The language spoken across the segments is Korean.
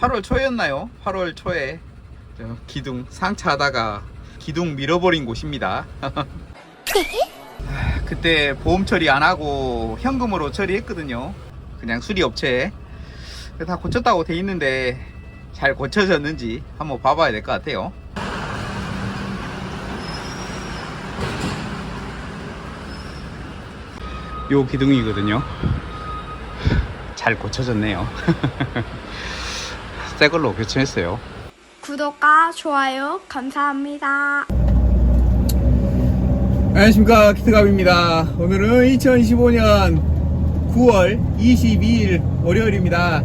8월 초였나요? 8월 초에 저 기둥 상차하다가 기둥 밀어버린 곳입니다. 그때 보험 처리 안 하고 현금으로 처리했거든요. 그냥 수리업체에. 다 고쳤다고 돼 있는데 잘 고쳐졌는지 한번 봐봐야 될 것 같아요. 요 기둥이거든요. 잘 고쳐졌네요. 새 걸로 교체했어요. 구독과 좋아요 감사합니다. 안녕하십니까 키트갑입니다. 오늘은 2025년 9월 22일 월요일입니다.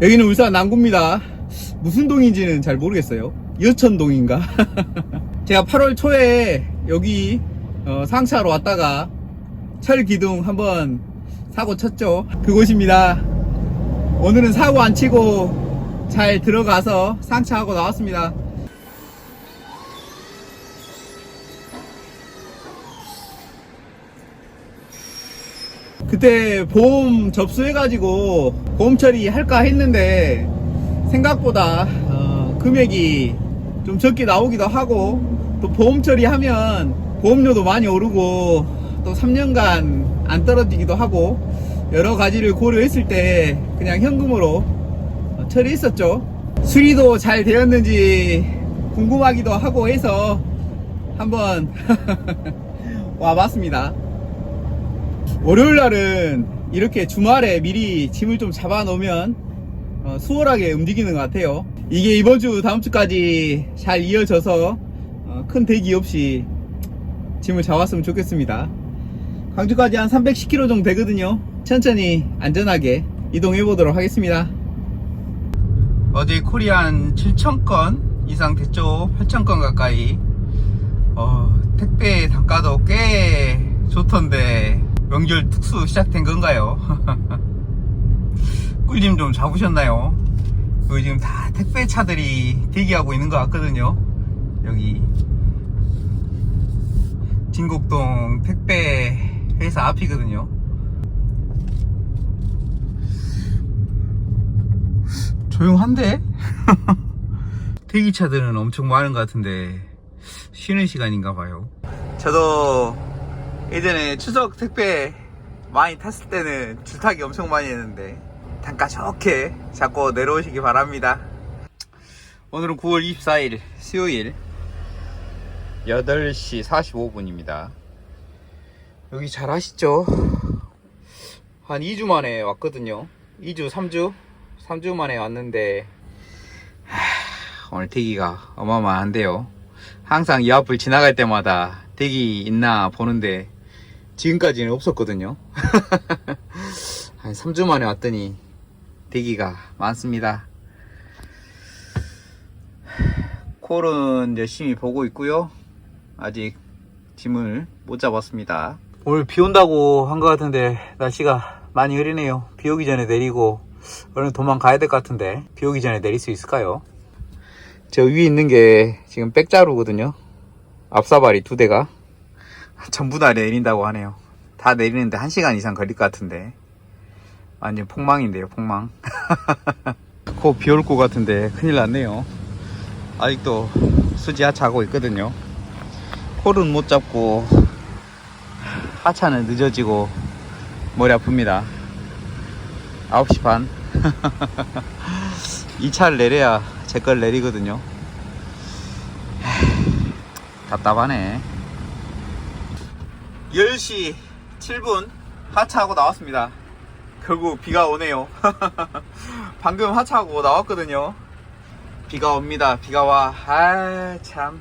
여기는 울산 남구입니다. 무슨 동인지는 잘 모르겠어요. 여천동인가? 제가 8월 초에 여기 어, 상차로 왔다가 철 기둥 한번 사고 쳤죠. 그곳입니다. 오늘은 사고 안 치고 잘 들어가서 상차하고 나왔습니다. 그때 보험 접수해가지고 보험 처리 할까 했는데 생각보다 어, 금액이 좀 적게 나오기도 하고 또 보험 처리하면 보험료도 많이 오르고 또 3년간 안 떨어지기도 하고 여러 가지를 고려했을 때 그냥 현금으로 어, 처리했었죠. 수리도 잘 되었는지 궁금하기도 하고 해서 한번 와봤습니다. 월요일 날은 이렇게 주말에 미리 짐을 좀 잡아 놓으면 어, 수월하게 움직이는 것 같아요. 이게 이번 주 다음 주까지 잘 이어져서 어, 큰 대기 없이 짐을 잡았으면 좋겠습니다. 광주까지 한 310km 정도 되거든요. 천천히 안전하게 이동해 보도록 하겠습니다. 어제 코리안 7,000건 이상 됐죠. 8,000건 가까이. 어, 택배 단가도 꽤 좋던데 명절 특수 시작된 건가요? 꿀짐 좀 잡으셨나요? 여기 지금 다 택배 차들이 대기하고 있는 것 같거든요. 여기 진곡동 택배 회사 앞이거든요. 조용한데? 대기차들은 엄청 많은 것 같은데 쉬는 시간인가 봐요. 저도 예전에 추석 택배 많이 탔을 때는 줄타기 엄청 많이 했는데 단가 좋게 잡고 내려오시기 바랍니다. 오늘은 9월 24일 수요일 8시 45분입니다. 여기 잘 아시죠? 한 2주 만에 왔거든요. 2주, 3주? 3주 만에 왔는데 하, 오늘 대기가 어마어마한데요. 항상 이 앞을 지나갈 때마다 대기 있나 보는데 지금까지는 없었거든요. 한 3주 만에 왔더니 대기가 많습니다. 콜은 열심히 보고 있고요. 아직 짐을 못 잡았습니다. 오늘 비 온다고 한 것 같은데 날씨가 많이 흐리네요. 비 오기 전에 내리고 얼른 도망가야 될 것 같은데 비 오기 전에 내릴 수 있을까요? 저 위에 있는 게 지금 백자루거든요. 앞사발이 두 대가 전부 다 내린다고 하네요. 다 내리는데 1시간 이상 걸릴 것 같은데. 완전 폭망인데요, 폭망. 곧비올 것 같은데 큰일 났네요. 아직도 수지 하차하고 있거든요. 콜은 못 잡고 하차는 늦어지고 머리 아픕니다. 9시 반. 이 차를 내려야 제 걸 내리거든요. 답답하네. 10시 7분 하차하고 나왔습니다. 결국 비가 오네요. 방금 하차하고 나왔거든요. 비가 옵니다. 비가 와. 아, 참.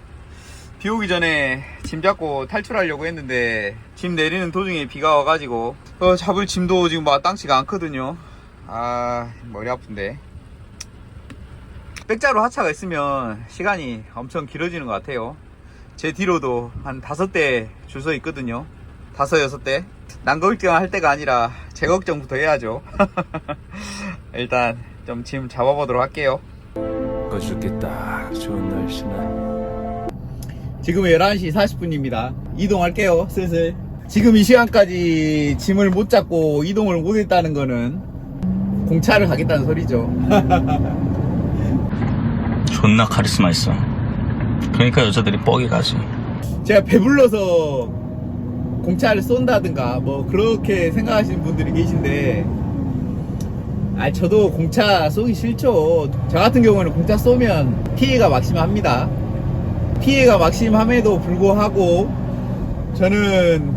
비 오기 전에 짐 잡고 탈출하려고 했는데 짐 내리는 도중에 비가 와가지고 어, 잡을 짐도 지금 마땅치가 않거든요. 아, 머리 아픈데. 백자로 하차가 있으면 시간이 엄청 길어지는 것 같아요. 제 뒤로도 한 다섯 대 줄 서 있거든요. 다섯 여섯 대. 난 걱정 할 때가 아니라 제 걱정부터 해야죠. 일단 좀 짐 잡아보도록 할게요. 딱 좋은 날씨네. 지금은 11시 40분입니다. 이동할게요, 슬슬. 지금 이 시간까지 짐을 못 잡고 이동을 못 했다는 거는 공차를 가겠다는 소리죠. 존나 카리스마 있어. 그러니까 여자들이 뻑이 가지. 제가 배불러서 공차를 쏜다든가 뭐 그렇게 생각하시는 분들이 계신데 아 저도 공차 쏘기 싫죠 저 같은 경우는 공차 쏘면 피해가 막심합니다 피해가 막심함에도 불구하고 저는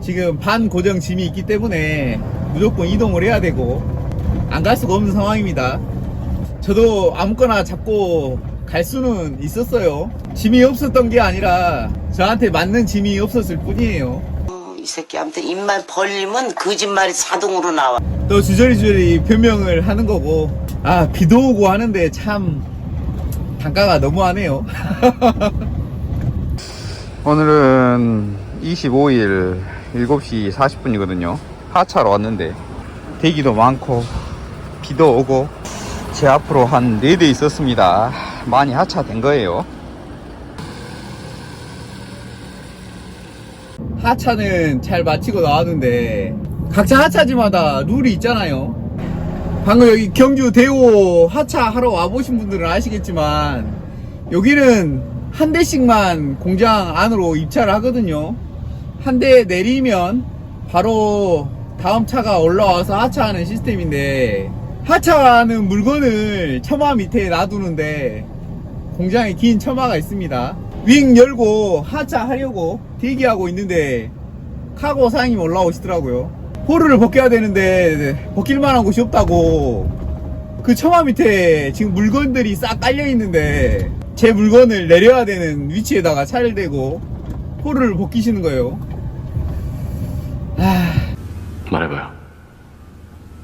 지금 반 고정 짐이 있기 때문에 무조건 이동을 해야 되고 안 갈 수가 없는 상황입니다 저도 아무거나 잡고 갈 수는 있었어요. 짐이 없었던 게 아니라 저한테 맞는 짐이 없었을 뿐이에요. 어, 이 새끼 아무튼 입만 벌리면 거짓말이 자동으로 나와. 또 주저리주저리 변명을 하는 거고 아 비도 오고 하는데 참 단가가 너무하네요. 오늘은 25일 7시 40분이거든요. 하차로 왔는데 대기도 많고 비도 오고 제 앞으로 한 4대 있었습니다. 많이 하차된 거예요. 하차는 잘 마치고 나왔는데 각자 하차지마다 룰이 있잖아요. 방금 여기 경주 대호 하차하러 와보신 분들은 아시겠지만 여기는 한 대씩만 공장 안으로 입차를 하거든요. 한 대 내리면 바로 다음 차가 올라와서 하차하는 시스템인데 하차하는 물건을 처마 밑에 놔두는데 공장에 긴 처마가 있습니다. 윙 열고 하차하려고 대기하고 있는데 카고 사장님 올라오시더라고요. 호르를 벗겨야 되는데 벗길 만한 곳이 없다고 그 처마 밑에 지금 물건들이 싹 깔려 있는데 제 물건을 내려야 되는 위치에다가 차를 대고 호르를 벗기시는 거예요. 말해봐요.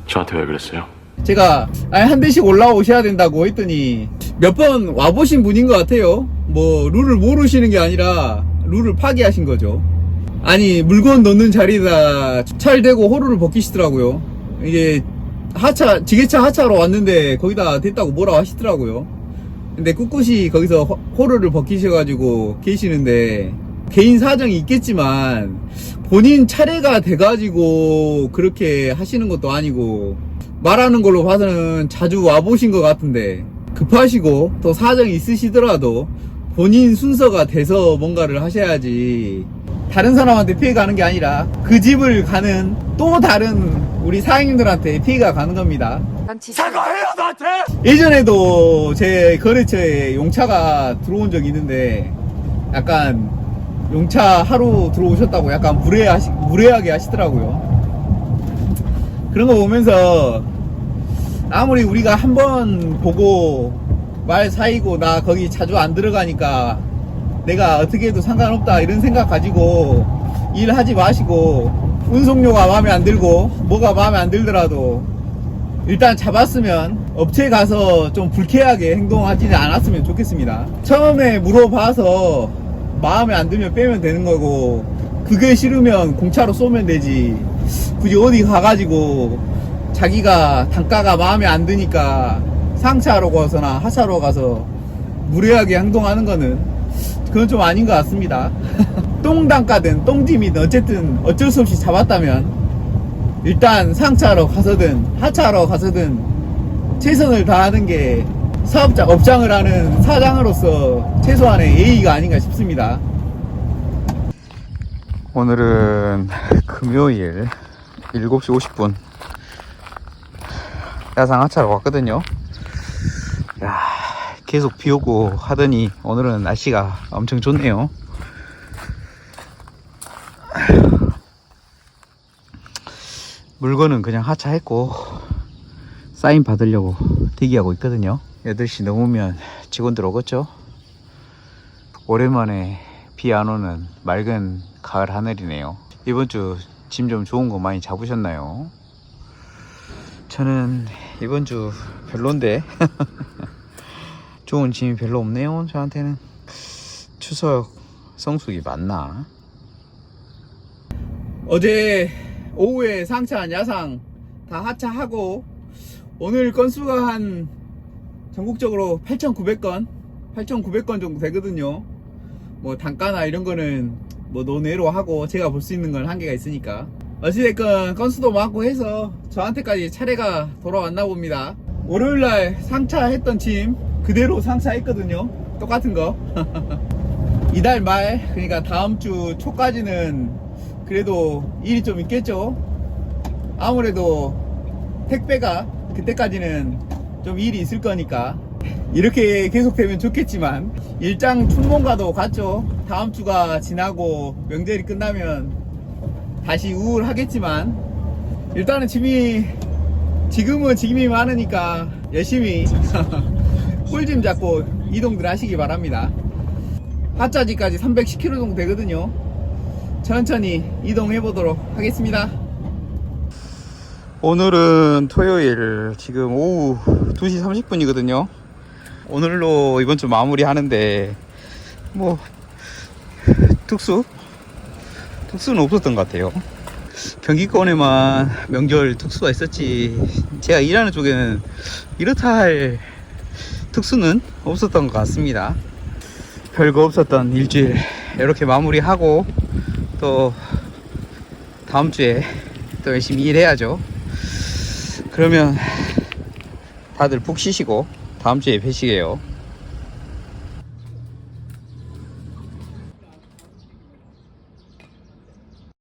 저한테 왜 그랬어요? 제가 아니, 한 대씩 올라오셔야 된다고 했더니 몇 번 와보신 분인 것 같아요. 뭐 룰을 모르시는 게 아니라 룰을 파기하신 거죠. 아니 물건 넣는 자리에다 차를 대고 호루를 벗기시더라고요. 이게 하차 지게차 하차로 왔는데 거기다 됐다고 뭐라고 하시더라고요. 근데 꿋꿋이 거기서 호- 호루를 벗기셔가지고 계시는데 개인 사정이 있겠지만 본인 차례가 돼가지고 그렇게 하시는 것도 아니고 말하는 걸로 봐서는 자주 와보신 것 같은데 급하시고 또 사정이 있으시더라도 본인 순서가 돼서 뭔가를 하셔야지 다른 사람한테 피해 가는 게 아니라 그 집을 가는 또 다른 우리 사장님들한테 피해가 가는 겁니다. 예전에도 제 거래처에 용차가 들어온 적이 있는데 약간 용차 하루 들어오셨다고 약간 무례하시, 무례하게 하시더라고요. 그런 거 보면서 아무리 우리가 한 번 보고 말 사이고 나 거기 자주 안 들어가니까 내가 어떻게 해도 상관없다 이런 생각 가지고 일하지 마시고 운송료가 마음에 안 들고 뭐가 마음에 안 들더라도 일단 잡았으면 업체 가서 좀 불쾌하게 행동하지 않았으면 좋겠습니다. 처음에 물어봐서 마음에 안 들면 빼면 되는 거고 그게 싫으면 공차로 쏘면 되지. 굳이 어디 가가지고 자기가 단가가 마음에 안 드니까 상차로 가서나 하차로 가서 무례하게 행동하는 거는 그건 좀 아닌 것 같습니다. 똥단가든 똥짐이든 어쨌든 어쩔 수 없이 잡았다면 일단 상차로 가서든 하차로 가서든 최선을 다하는 게 사업자 업장을 하는 사장으로서 최소한의 예의가 아닌가 싶습니다. 오늘은 금요일 7시 50분 야상 하차로 왔거든요. 야, 계속 비 오고 하더니 오늘은 날씨가 엄청 좋네요. 물건은 그냥 하차했고 사인 받으려고 대기하고 있거든요 8시 넘으면 직원들 오겠죠 오랜만에 비 안 오는 맑은 가을 하늘이네요 이번 주 짐 좀 좋은 거 많이 잡으셨나요? 저는 이번 주 별론데 좋은 짐이 별로 없네요 저한테는 추석 성수기 맞나? 어제 오후에 상차한 야상 다 하차하고 오늘 건수가 한 전국적으로 8,900건 8,900건 정도 되거든요 뭐 단가나 이런 거는 뭐 논외로 하고 제가 볼 수 있는 건 한계가 있으니까 어찌됐건 건수도 많고 해서 저한테까지 차례가 돌아왔나 봅니다. 월요일날 상차했던 짐 그대로 상차했거든요. 똑같은 거. 이달 말, 그러니까 다음 주 초까지는 그래도 일이 좀 있겠죠. 아무래도 택배가 그때까지는 좀 일이 있을 거니까 이렇게 계속되면 좋겠지만 일장 충mon과도 같죠. 다음 주가 지나고 명절이 끝나면 다시 우울하겠지만 일단은 짐이 지금은 짐이 많으니까 열심히 꿀짐 잡고 이동들 하시기 바랍니다. 하짜지까지 310km 정도 되거든요. 천천히 이동해 보도록 하겠습니다. 오늘은 토요일 지금 오후 2시 30분이거든요. 오늘로 이번 주 마무리 하는데 뭐 특수 특수는 없었던 것 같아요. 경기권에만 명절 특수가 있었지 제가 일하는 쪽에는 이렇다 할 특수는 없었던 것 같습니다. 별거 없었던 일주일 이렇게 마무리하고 또 다음 주에 또 열심히 일해야죠. 그러면 다들 푹 쉬시고 다음 주에 뵈시게요.